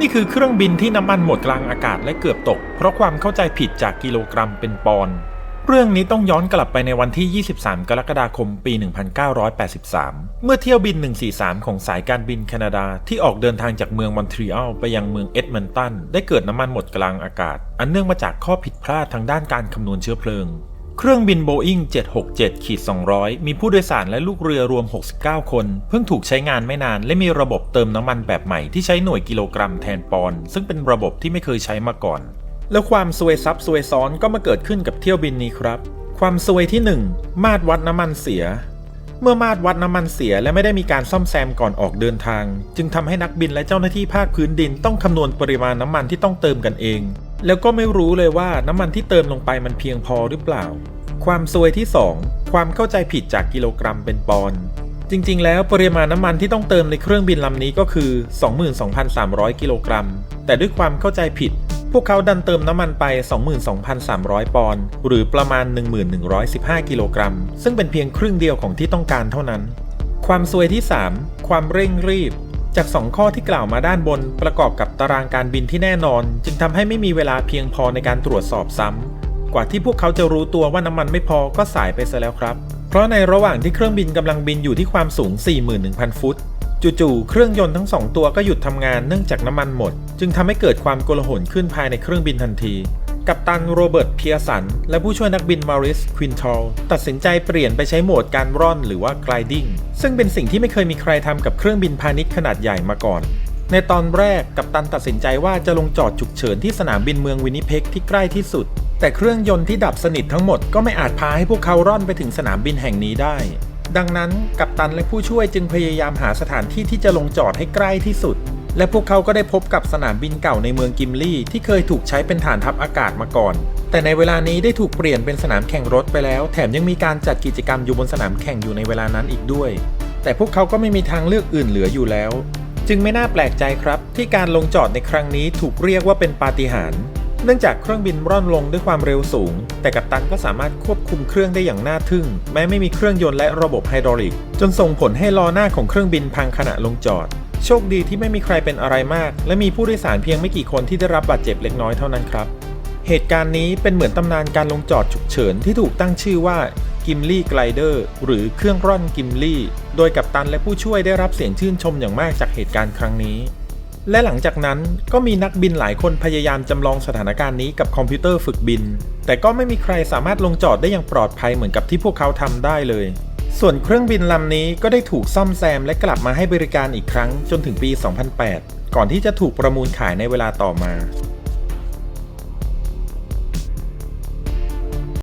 นี่คือเครื่องบินที่น้ำมันหมดกลางอากาศและเกือบตก เพราะความเข้าใจผิดจากกิโลกรัมเป็นปอนด์เรื่องนี้ต้องย้อนกลับไปในวันที่ 23 กรกฎาคม ปี 1983 เมื่อเที่ยวบิน 143 ของสายการบินแคนาดาที่ออกเดินทางจากเมืองมอนทรีออลไปยังเมืองเอ็ดมันตัน ได้เกิดน้ำมันหมดกลางอากาศ อันเนื่องมาจากข้อผิดพลาดทางด้านการคำนวณเชื้อเพลิง เครื่องบิน Boeing 767-200 มีผู้โดยสารและลูกเรือรวม 69 คน เพิ่งถูกใช้งานไม่นานและมีระบบเติมน้ำมันแบบใหม่ที่ใช้หน่วยกิโลกรัมแทนปอนด์ซึ่งเป็นระบบที่ไม่เคยใช้มาก่อน แล้วความซวยซับซวยซ้อนก็มาเกิดขึ้นกับเที่ยวบินนี้ครับ ความซวยที่ 1 มาตรวัดน้ำมันเสีย เมื่อมาตรวัดน้ำมันเสียและไม่ได้มีการซ่อมแซมก่อนออกเดินทาง จึงทำให้นักบินและเจ้าหน้าที่ภาคพื้นดินต้องคำนวณปริมาณน้ำมันที่ต้องเติมกันเอง แล้วก็ไม่รู้เลยว่าน้ำมันที่เติมลงไปมันเพียงพอหรือเปล่า ความซวยที่ 2 ความเข้าใจผิดจากกิโลกรัมเป็นปอนด์จริง ๆ แล้วปริมาณน้ำมันที่ต้องเติมในเครื่องบินลำนี้ก็คือ 22,300 กิโลกรัม แต่ด้วยความเข้าใจผิด พวกเขาดันเติมน้ำมันไป 22,300 ปอนด์หรือประมาณ 1115 กิโลกรัม ซึ่งเป็นเพียงครึ่งเดียวของที่ต้องการเท่านั้น ความซวยที่ 3 ความเร่งรีบ จาก 2 ข้อที่กล่าวมาด้านบนประกอบกับตารางการบินที่แน่นอน จึงทำให้ไม่มีเวลาเพียงพอในการตรวจสอบซ้ำกว่าที่พวกเขาจะรู้ตัวว่าน้ำมันไม่พอก็สายไปซะแล้วครับ เพราะในระหว่างที่เครื่องบินกำลังบินอยู่ที่ความสูง 41,000 ฟุต จู่ๆเครื่องยนต์ทั้งสองตัวก็หยุดทำงานเนื่องจากน้ำมันหมด จึงทำให้เกิดความโกลาหลขึ้นภายในเครื่องบินทันที กัปตันโรเบิร์ตเพียสัน และผู้ช่วยนักบินมาริสควินทอลตัดสินใจเปลี่ยนไปใช้โหมดการร่อนหรือว่า gliding ซึ่งเป็นสิ่งที่ไม่เคยมีใครทำกับเครื่องบินพาณิชย์ขนาดใหญ่มาก่อนในตอนแรกกัปตันตัดสินใจว่าจะลงจอดฉุกเฉินที่สนามบินเมืองวินิเพกที่ใกล้ที่สุด แต่เครื่องยนต์ที่ดับสนิททั้งหมดก็ไม่อาจพาให้พวกเขาร่อนไปถึงสนามบินแห่งนี้ได้ ดังนั้นกัปตันและผู้ช่วยจึงพยายามหาสถานที่ที่จะลงจอดให้ใกล้ที่สุด และพวกเขาก็ได้พบกับสนามบินเก่าในเมืองกิมลี่ที่เคยถูกใช้เป็นฐานทัพอากาศมาก่อน แต่ในเวลานี้ได้ถูกเปลี่ยนเป็นสนามแข่งรถไปแล้ว แถมยังมีการจัดกิจกรรมอยู่บนสนามแข่งอยู่ในเวลานั้นอีกด้วย แต่พวกเขาก็ไม่มีทางเลือกอื่นเหลืออยู่แล้ว จึงไม่น่าแปลกใจครับ ที่การลงจอดในครั้งนี้ถูกเรียกว่าเป็นปาฏิหาริย์เนื่องจากเครื่องบินร่อนลงด้วยความเร็วสูง แต่กัปตันก็สามารถควบคุมเครื่องได้อย่างน่าทึ่ง แม้ไม่มีเครื่องยนต์และระบบไฮดรอลิก จนส่งผลให้ล้อหน้าของเครื่องบินพังขณะลงจอด โชคดีที่ไม่มีใครเป็นอะไรมาก และมีผู้โดยสารเพียงไม่กี่คนที่ได้รับบาดเจ็บเล็กน้อยเท่านั้นครับ เหตุการณ์นี้เป็นเหมือนตำนานการลงจอดฉุกเฉินที่ถูกตั้งชื่อว่ากิมลี่ไกลเดอร์หรือเครื่องร่อนกิมลี่ โดยกัปตันและผู้ช่วยได้รับเสียงชื่นชมอย่างมากจากเหตุการณ์ครั้งนี้ และหลังจากนั้นก็มีนักบินหลายคนพยายามจำลองสถานการณ์นี้กับคอมพิวเตอร์ฝึกบิน แต่ก็ไม่มีใครสามารถลงจอดได้อย่างปลอดภัยเหมือนกับที่พวกเขาทำได้เลย ส่วนเครื่องบินลำนี้ก็ได้ถูกซ่อมแซมและกลับมาให้บริการอีกครั้งจนถึงปี 2008 ก่อนที่จะถูกประมูลขายในเวลาต่อมา